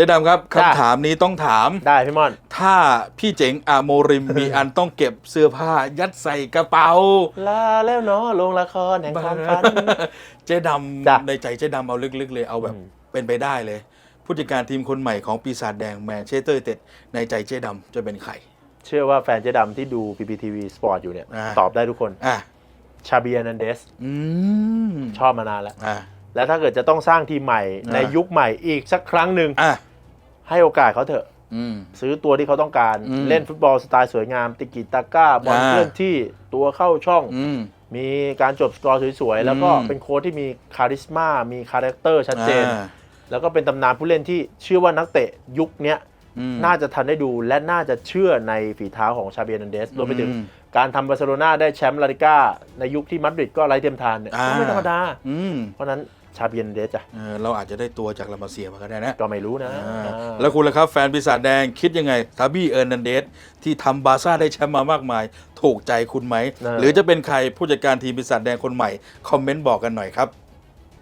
จ๊ดำครับจ้ะคำถามนี้ต้องถาม ได้พี่ม่อน ถ้าพี่เจ๋งอาโมริมมีอันต้องเก็บเสื้อผ้ายัดใส่กระเป๋า ลาแล้วเนาะลงละครแห่งความฝัน เจ๊ดจ้ะำในใจเจ๊ดำเอาลึกๆเลยเอาแบบอืมเป็นไปได้เลย ผู้จัดการทีมคนใหม่ของปีศาจแดงแมนเชสเตอร์ยูไนเต็ดในใจเจ๊ดำจะเป็นใคร เชื่อว่าแฟนเจ๊ดำที่ดู PPTV Sport อยู่เนี่ยอ่าตอบได้ทุกคนอะชาเบียนันเดสอืมชอบมานานแล้วอะแล้วถ้าเกิดจะต้องสร้างทีมใหม่อ่าในยุคใหม่อีกสักครั้งหนึ่งอะ ให้โอกาสเขาเถอะอืมซื้อตัวที่เขาต้องการอืมเล่นฟุตบอลสไตล์สวยงาม ติกิตาก้าบอลอ่าเคลื่อนที่ตัวเข้าช่องอืมมีการจบสกอร์สวยๆ แล้วก็อืมเป็นโค้ชที่มีคาริสมา มีคาแรคเตอร์ชัดเจนอ่าแล้วก็เป็นตำนานผู้เล่นที่เชื่อว่านักเตะยุคเนี้ยอืมน่าจะทันได้ดูและน่าจะเชื่อในฝีเท้าของชาเบียนันเดสรวมไปถึงอืม การทำบาร์เซโลนาได้แชมป์ลาลิก้าในยุคที่มาดริดก็ไร้เทียมทานเนี่ยอ่า ก็ไม่ธรรมดา อืมเพราะฉะนั้นชาเบียนันเดสจ้ะเออเราอาจจะได้ตัวจากลามาเซียมาก็ได้นะก็ไม่รู้นะอ่าอ่า แล้วคุณล่ะครับแฟนปีศาจแดงคิดยังไงซาบี้เออร์นันเดสที่ทำบาร์ซ่าได้แชมป์มามากมาย ถูกใจคุณไหมหรือจะเป็นใครผู้จัดการทีมปีศาจแดงคนใหม่ คอมเมนต์บอกกันหน่อยครับ